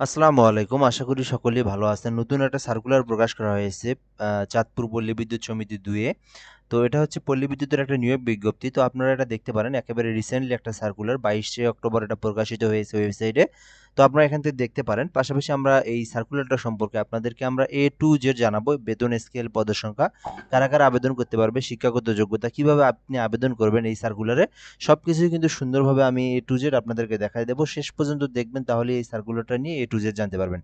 আসসালামু আলাইকুম। আশা করি সকলেই ভালো আছেন। নতুন একটা সার্কুলার প্রকাশ করা হয়েছে চাঁদপুর পল্লী বিদ্যুৎ সমিতি দুয়ে তো এটা হচ্ছে পল্লী বিদ্যুতের একটা নিয়োগ বিজ্ঞপ্তি। তো আপনারা এটা দেখতে পারেন। একেবারে রিসেন্টলি একটা সার্কুলার বাইশে অক্টোবর এটা প্রকাশিত হয়েছে ওয়েবসাইটে তো আপনারা এখান থেকে দেখতে পারেন। পাশাপাশি আমরা এই সার্কুলারটা সম্পর্কে আপনাদেরকে আমরা এ টু জেড জানাব, বেতন স্কেল পদের সংখ্যা, কারা কারা আবেদন করতে পারবে, শিক্ষাগত যোগ্যতা, কীভাবে আপনি আবেদন করবেন এই সার্কুলারে সব কিছুই কিন্তু সুন্দরভাবে আমি এ টু জেড আপনাদেরকে দেখাই দেবো। শেষ পর্যন্ত দেখবেন, তাহলে এই সার্কুলারটা নিয়ে এ টু জেড জানতে পারবেন।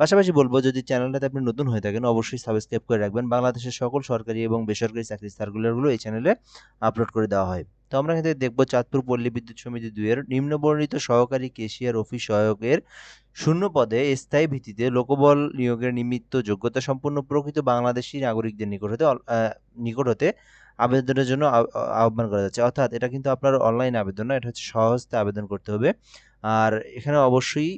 পাশাপাশি বলব, যদি চ্যানেলটাতে আপনি নতুন হয়ে থাকেন, অবশ্যই সাবস্ক্রাইব করে রাখবেন। বাংলাদেশের সকল সরকারি এবং বেসরকারি চাকরির সার্কুলারগুলো এই চ্যানেলে আপলোড করে দেওয়া হয়। তো আমরা এখান দেখব চাঁদপুর পল্লী বিদ্যুৎ সমিতি দুইয়ের নিম্নবর্ণিত সহকারী কেশিয়ার অফিস সহায়কের শূন্য পদে স্থায়ী ভিত্তিতে লোকবল নিয়োগের নিমিত্ত যোগ্যতা সম্পন্ন প্রকৃত বাংলাদেশী নাগরিকদের নিকট হতে নিকট হতে আবেদনের জন্য আহ্বান করা যাচ্ছে। অর্থাৎ এটা কিন্তু আপনার অনলাইন আবেদন না, এটা হচ্ছে সহজতে আবেদন করতে হবে। আর এখানে অবশ্যই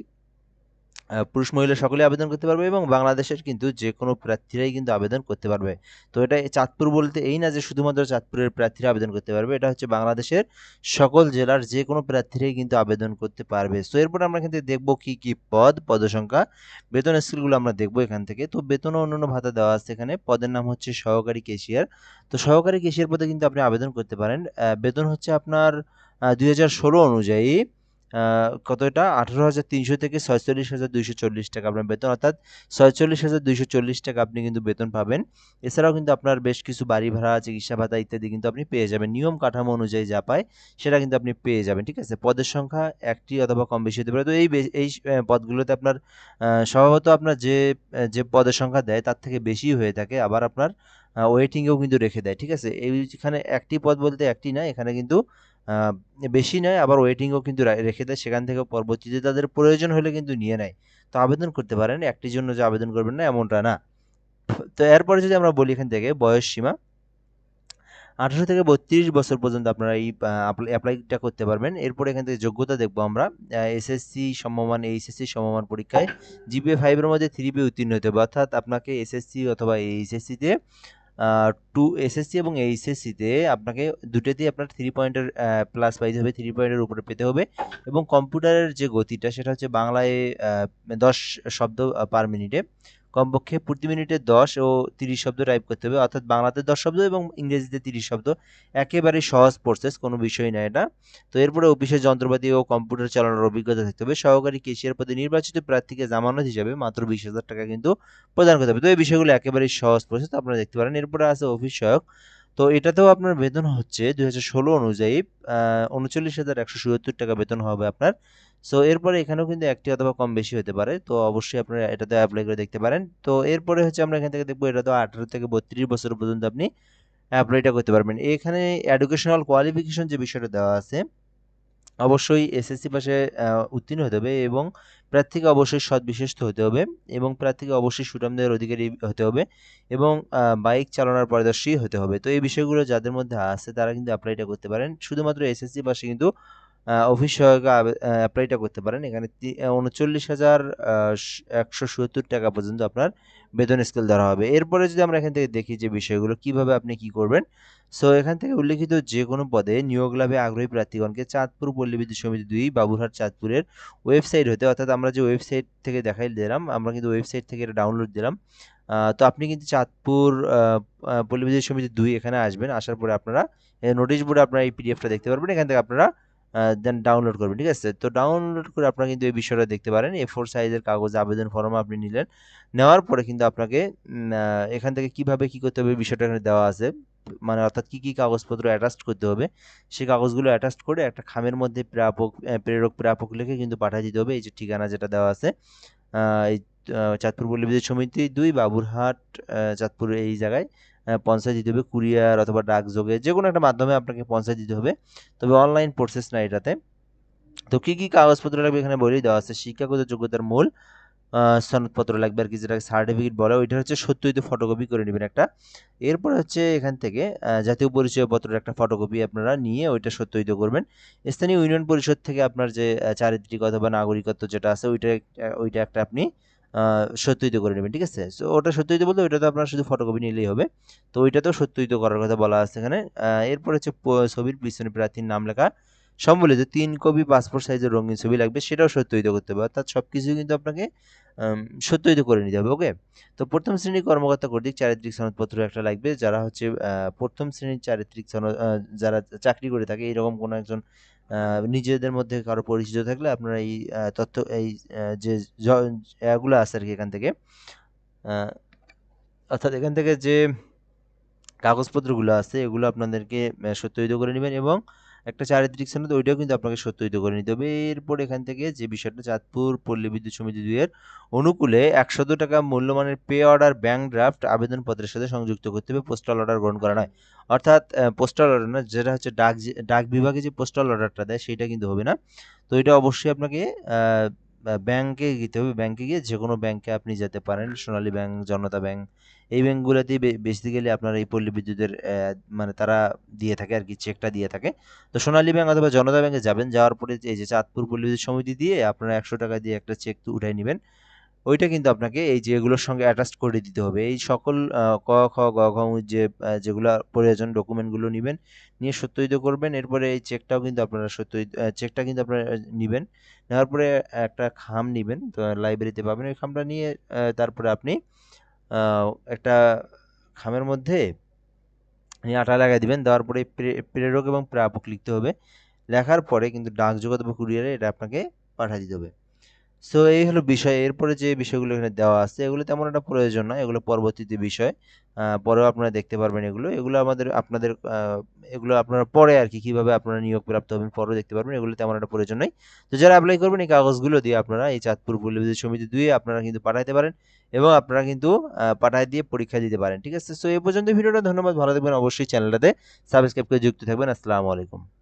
পুরুষ মহিলা সকলে আবেদন করতে পারবে এবং বাংলাদেশের কিন্তু যে কোনো প্রার্থীরাই কিন্তু আবেদন করতে পারবে। তো এটা চাঁদপুর বলতে এই না যে শুধুমাত্র চাঁদপুরের প্রার্থীরা আবেদন করতে পারবে, এটা হচ্ছে বাংলাদেশের সকল জেলার যে কোনো প্রার্থীরাই কিন্তু আবেদন করতে পারবে। সো এরপর আমরা থেকে দেখব কি কি পদ, পদসংখ্যা, বেতন স্কেলগুলো আমরা দেখব এখান থেকে। তো বেতন ও অন্যান্য ভাতা দেওয়া আছে এখানে। পদের নাম হচ্ছে সহকারী কেশিয়ার তো সহকারী কেশিয়ার পদে কিন্তু আপনি আবেদন করতে পারেন। বেতন হচ্ছে আপনার দুই হাজার ষোলো অনুযায়ী কত এটা? আঠারো হাজার তিনশো থেকে ছয়চল্লিশ হাজার দুইশো চল্লিশ টাকা আপনার বেতন। অর্থাৎ ছয়চল্লিশ হাজার দুইশো চল্লিশ টাকা আপনি কিন্তু বেতন পাবেন। এছাড়াও কিন্তু আপনার বেশ কিছু বাড়ি ভাড়া, চিকিৎসা ভাতা ইত্যাদি কিন্তু আপনি পেয়ে যাবেন। নিয়ম কাঠামো অনুযায়ী যা পায়, সেটা কিন্তু আপনি পেয়ে যাবেন, ঠিক আছে? পদের সংখ্যা একটি অথবা কম বেশি হতে পারে। তো এই এই পদগুলোতে আপনার স্বভাবত আপনার যে যে পদের সংখ্যা দেয়, তার থেকে বেশি হয়ে থাকে। আবার আপনার ওয়েটিংয়েও কিন্তু রেখে দেয়, ঠিক আছে? এইখানে একটি পদ বলতে একটি না, এখানে কিন্তু বেশি নয়, আবার ওয়েটিংও কিন্তু রেখে দেয়। সেখান থেকে পরবর্তীতে তাদের প্রয়োজন হলে কিন্তু নিয়ে নেয়। তো আবেদন করতে পারেন, একটির জন্য যে আবেদন করবেন না, এমনটা না। তো এরপরে যদি আমরা বলি এখান থেকে বয়স সীমা, আঠারো থেকে বত্রিশ বছর পর্যন্ত আপনারা এই অ্যাপ্লাইটা করতে পারবেন। এরপরে এখান থেকে যোগ্যতা দেখব আমরা। এসএসসি সমমান এইচএসসি সমমান পরীক্ষায় জিপিএ ফাইভের মধ্যে থ্রি বি উত্তীর্ণ হতে হবে। অর্থাৎ আপনাকে এসএসসি অথবা এইচএসসিতে টু এসএসসি এবং এইচএসসিতে আপনাকে দুটোতেই আপনার থ্রি পয়েন্টের প্লাস পাইতে হবে থ্রি পয়েন্টের উপরে পেতে হবে এবং কম্পিউটারের যে গতিটা সেটা হচ্ছে বাংলায় দশ শব্দ পার মিনিটে কমপক্ষে প্রতি মিনিটে দশ ও তিরিশ শব্দ টাইপ করতে হবে। অর্থাৎ বাংলাতে দশ শব্দ এবং ইংরেজিতে তিরিশ শব্দ। একেবারে সহজ প্রসেস কোনো বিষয় না এটা। তো এরপরে অফিসের যন্ত্রপাতি ও কম্পিউটার চালানোর অভিজ্ঞতা থাকতে হবে। সহকারী কেশিয়ার পদে নির্বাচিত প্রার্থীকে জামানত হিসাবে মাত্র বিশ হাজার টাকা কিন্তু প্রদান করতে হবে। তো এই বিষয়গুলো একেবারেই সহজ প্রসেস আপনারা দেখতে পারেন। এরপরে আছে অফিস সহায়ক। তো এটাতেও আপনার বেতন হচ্ছে দুই হাজার ষোলো অনুযায়ী উনচল্লিশ হাজার একশো সত্তর টাকা বেতন হবে আপনার। সো এরপরে এখানেও কিন্তু একটি অথবা কম বেশি হতে পারে। তো অবশ্যই আপনারা এটাতে অ্যাপ্লাই করে দেখতে পারেন। তো এরপরে হচ্ছে আমরা এখান থেকে দেখব এটা তো আঠারো থেকে বত্রিশ বছর পর্যন্ত আপনি অ্যাপ্লাইটা করতে পারবেন। এখানে এডুকেশনাল কোয়ালিফিকেশন যে বিষয়টা দেওয়া আছে অবশ্যই এসএসসি পাশে উত্তীর্ণ হতে হবে এবং প্রার্থীকে অবশ্যই সৎ বিশেষত হতে হবে এবং প্রার্থীকে অবশ্যই সুনামদের অধিকারী হতে হবে এবং বাইক চালানোর পারদর্শী হতে হবে। তো এই বিষয়গুলো যাদের মধ্যে আছে তারা কিন্তু অ্যাপ্লাইটা করতে পারেন। শুধুমাত্র এসএসসি পাশে কিন্তু অফিস সহায়ক অ্যাপ্লাইটা করতে পারেন। এখানে উনচল্লিশ হাজার একশো সত্তর টাকা পর্যন্ত আপনার বেতন স্কেল ধরা হবে। এরপরে যদি আমরা এখান থেকে দেখি যে বিষয়গুলো, কীভাবে আপনি কি করবেন? সো এখান থেকে উল্লেখিত যে কোনো পদে নিয়োগ লাভে আগ্রহী প্রার্থীগণকে চাঁদপুর পল্লী বিদ্যুৎ সমিতি দুই, বাবুরহাট চাঁদপুরের ওয়েবসাইট হতে, অর্থাৎ আমরা যে ওয়েবসাইট থেকে দেখাই দিলাম, আমরা কিন্তু ওয়েবসাইট থেকে এটা ডাউনলোড দিলাম। তো আপনি কিন্তু চাঁদপুর পল্লী বিদ্যুৎ সমিতি দুই এখানে আসবেন। আসার পরে আপনারা নোটিশ বোর্ডে আপনারা এই পিডিএফটা দেখতে পারবেন। এখান থেকে আপনারা দেন ডাউনলোড করবেন, ঠিক আছে? তো ডাউনলোড করে আপনারা কিন্তু এই বিষয়টা দেখতে পারেন। এ ফোর সাইজের কাগজ আবেদন ফর্ম আপনি নিলেন। নেওয়ার পরে কিন্তু আপনাকে এখান থেকে কীভাবে কি করতে হবে বিষয়টা এখানে দেওয়া আছে। মানে অর্থাৎ কি কি কাগজপত্র অ্যাটাচড করতে হবে, সেই কাগজগুলো অ্যাটাচড করে একটা খামের মধ্যে প্রাপক প্রেরক প্রাপক লিখে কিন্তু পাঠিয়ে দিতে হবে। এই যে ঠিকানা যেটা দেওয়া আছে এই চাঁদপুর পল্লীবিদ্যুৎ সমিতি, দুই বাবুরহাট চাঁদপুর এই জায়গায় পঞ্চায়েত দিতে হবে, কুরিয়ার অথবা ডাকযোগে যে কোনো একটা মাধ্যমে আপনাকে পঞ্চায়েত দিতে হবে। তবে অনলাইন প্রসেস না এটাতে। তো কী কী কাগজপত্র লাগবে এখানে বলেই দেওয়া আছে। শিক্ষাগত যোগ্যতার মূল সনদপত্র লাগবে আর কি, যেটাকে সার্টিফিকেট বলে। ওইটা হচ্ছে সত্যিই ফটোকপি করে নেবেন একটা। এরপর হচ্ছে এখান থেকে জাতীয় পরিচয়পত্রের একটা ফটোকপি আপনারা নিয়ে ওইটা সত্যিত করবেন। স্থানীয় ইউনিয়ন পরিষদ থেকে আপনার যে চারিত্রিক অথবা নাগরিকত্ব যেটা আছে, ওইটা ওইটা একটা আপনি সত্যিত করে নেবেন, ঠিক আছে? সো ওটা সত্যিত বলতে ওইটা তো আপনার শুধু ফটোকপি নিলেই হবে। তো ওইটাতেও সত্যিত করার কথা বলা আছে এখানে। এরপর হচ্ছে ছবির পিছনে প্রার্থীর নাম লেখা। সম্বলিত তিন কপি পাসপোর্ট সাইজের রঙিন ছবি লাগবে, সেটাও সত্যায়িত করতে হবে। অর্থাৎ সব কিছু কিন্তু আপনাকে সত্যায়িত করে নিতে হবে ওকে তো প্রথম শ্রেণির কর্মকর্তা কর্তৃক চারিত্রিক সনদপত্র একটা লাগবে, যারা হচ্ছে প্রথম শ্রেণির চারিত্রিক সনদ যারা চাকরি করে থাকে, এরকম কোনো একজন নিজেদের মধ্যে কারও পরিচিত থাকলে আপনারা এই তথ্য, এই যে এগুলো আছে আর কি এখান থেকে অর্থাৎ এখান থেকে যে কাগজপত্রগুলো আছে এগুলো আপনাদেরকে সত্যায়িত করে নেবেন এবং একটা চারিত্রিক সনদ, ওইটাও কিন্তু আপনাকে সত্যায়িত করে নিতে হবে। এরপর এখান থেকে যে বিষয়টা, চাঁদপুর পল্লী বিদ্যুৎ সমিতি দুইয়ের অনুকূলে একশত টাকা মূল্যমানের পে অর্ডার, ব্যাংক ড্রাফট, আবেদনপত্রের সাথে সংযুক্ত করতে হবে, পোস্টাল অর্ডার গ্রহণ করা নয়। অর্থাৎ পোস্টাল অর্ডার না যেটা হচ্ছে ডাক ডাক বিভাগে যে পোস্টাল অর্ডারটা দেয়, সেটা কিন্তু হবে না। তো এটা অবশ্যই আপনাকে ব্যাংকে যেতে হবে। ব্যাংকে গিয়ে যে কোনো ব্যাংকে আপনি যেতে পারেন, সোনালী ব্যাংক, জনতা ব্যাংক এই ব্যাংকগুলোতেই বেসিক্যালি আপনার এই পল্লী বিদ্যুতের মানে তারা দিয়ে থাকে আর কি চেকটা দিয়ে থাকে। তো সোনালী ব্যাংক অথবা জনতা ব্যাংকে যাবেন, যাওয়ার পরে এই যে চাঁদপুর পল্লী বিদ্যুৎ সমিতি দিয়ে আপনারা একশো টাকা দিয়ে একটা চেক তো উঠাই নেবেন। ওইটা কিন্তু আপনাকে এই যে এগুলোর সঙ্গে অ্যাটাচ করে দিতে হবে। এই সকল ক, খ, গ, ঘ যে যেগুলো প্রয়োজন ডকুমেন্টগুলো নেবেন, নিয়ে সত্যায়িত করবেন। এরপরে এই চেকটাও কিন্তু আপনারা সত্যায়িত চেকটা কিন্তু আপনারা নেবেন। নেওয়ার পরে একটা খাম নেবেন, তো লাইব্রেরিতে পাবেন। ওই খামটা নিয়ে তারপরে আপনি একটা খামের মধ্যে আটা লাগাই দিবেন, দেওয়ার পরে প্রেরক এবং প্রাপক লিখতে হবে। লেখার পরে কিন্তু ডাকযোগত বা কুরিয়ারে এটা আপনাকে পাঠিয়ে দিতে হবে। সো এই হলো বিষয়। এরপরে যে বিষয়গুলো এখানে দেওয়া আছে, এগুলো তেমন একটা প্রয়োজন নয়। এগুলো পরবর্তীতে বিষয়। পরেও আপনারা দেখতে পারবেন এগুলো। এগুলো আমাদের, আপনাদের এগুলো আপনারা পরে আর কি, কীভাবে আপনারা নিয়োগ প্রাপ্ত হবেন পরেও দেখতে পারবেন। এগুলো তেমন একটা প্রয়োজন নাই তো যারা অ্যাপ্লাই করবেন, এই কাগজগুলো দিয়ে আপনারা এই চাঁদপুর পল্লী সমিতি দিয়ে আপনারা কিন্তু পাঠাইতে পারেন এবং আপনারা কিন্তু পাঠায় দিয়ে পরীক্ষা দিতে পারেন। ঠিক আছে? সো এই পর্যন্ত ভিডিওটা ধন্যবাদ। ভালো থাকবেন। অবশ্যই চ্যানেলটাতে সাবস্ক্রাইব করে যুক্ত থাকবেন। আসসালামু আলাইকুম।